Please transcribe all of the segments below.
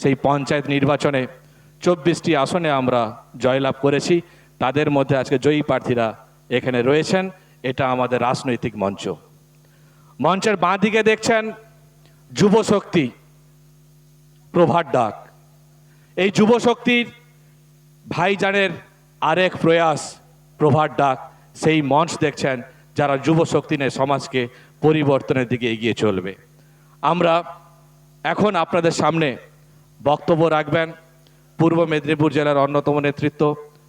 সেই পঞ্চায়েত নির্বাচনে চব্বিশটি আসনে আমরা জয়লাভ করেছি। তাদের মধ্যে আজকে জয়ী প্রার্থীরা এখানে রয়েছেন। এটা আমাদের রাজনৈতিক মঞ্চ। মঞ্চের বাঁ দিকে দেখছেন যুব শক্তি প্রভাত ডাক। এই যুব শক্তির ভাইজানের আরেক প্রয়াস প্রভাত ডাক। সেই মঞ্চ দেখছেন যারা যুব শক্তি নিয়ে সমাজকে পরিবর্তনের দিকে এগিয়ে চলবে। আমরা এখন আপনাদের সামনে বক্তব্য রাখবেন। পূর্ব মেদিনীপুর জেলার অন্যতম নেতৃত্ব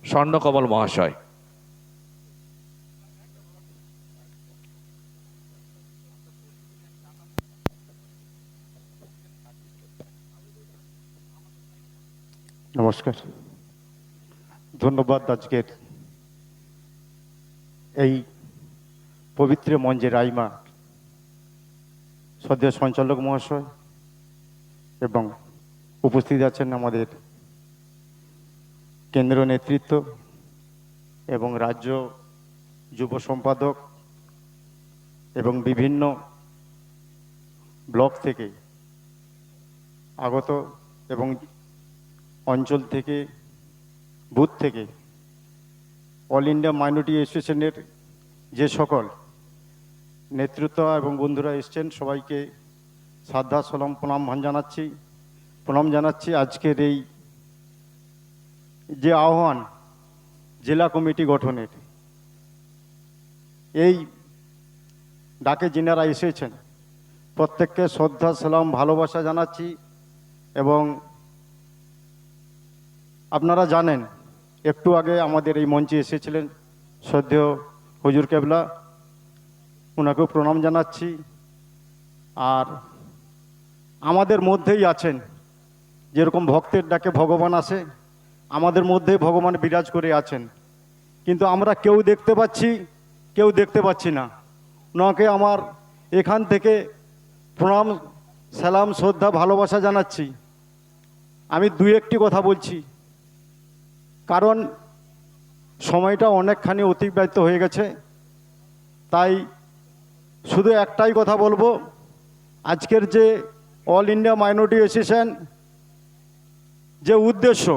স্বর্ণকমল মহাশয়। নমস্কার। ধন্যবাদ আজকের এই পবিত্র মঞ্জে রাইমা সদ্য সঞ্চালক মহাশয় এবং উপস্থিত আছেন আমাদের কেন্দ্রীয় নেতৃত্ব এবং রাজ্য যুব সম্পাদক এবং বিভিন্ন ব্লক থেকে আগত এবং অঞ্চল থেকে, বুথ থেকে অল ইন্ডিয়া মাইনরিটি অ্যাসোসিয়েশনের যে সকল নেতৃত্ব এবং বন্ধুরা এসছেন, সবাইকে শ্রদ্ধা, সালাম, প্রণাম জানাচ্ছি। প্রণাম জানাচ্ছি আজকের এই যে আহ্বান জেলা কমিটি গঠনের, এই ডাকে যিনারা এসেছেন, প্রত্যেককে শ্রদ্ধা, সালাম, ভালোবাসা জানাচ্ছি এবং আপনারা জানেন, একটু আগে আমাদের এই মঞ্চে এসেছিলেন শ্রদ্ধেয় হুজুর কেবলা ওনাকেও প্রণাম জানাচ্ছি। আর আমাদের মধ্যেই আছেন যেরকম ভক্তের ডাকে ভগবান আসে, আমাদের মধ্যেই ভগবান বিরাজ করে আছেন। কিন্তু আমরা কেউ দেখতে পাচ্ছি, কেউ দেখতে পাচ্ছি না। ওনাকে আমার এখান থেকে প্রণাম, সালাম, শ্রদ্ধা, ভালোবাসা জানাচ্ছি। আমি দু একটি কথা বলছি। কারণ সময়টা অনেকখানি অতিবাহিত হয়ে গেছে। তাই শুধু একটাই কথা বলব। আজকের যে অল ইন্ডিয়া মাইনরিটি অ্যাসোসিয়েশন যে উদ্দেশ্য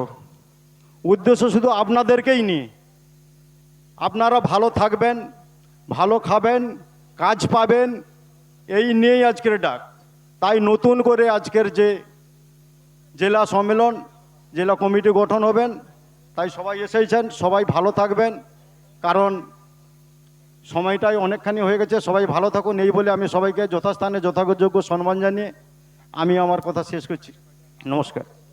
উদ্দেশ্য শুধু আপনাদেরকেই নিয়ে আপনারা ভালো থাকবেন, ভালো খাবেন, কাজ পাবেন, এই নিয়েই আজকের ডাক। তাই নতুন করে আজকের যে জেলা সম্মেলন, জেলা কমিটি গঠন হবেন, তাই সবাই এসেছেন, সবাই ভালো থাকবেন, কারণ সময়টাই অনেকখানি হয়ে গেছে, সবাই ভালো থাকুন, এই বলে আমি সবাইকে যথাস্থানে যথাযোগ্য সম্মান জানিয়ে আমি আমার কথা শেষ করছি। নমস্কার।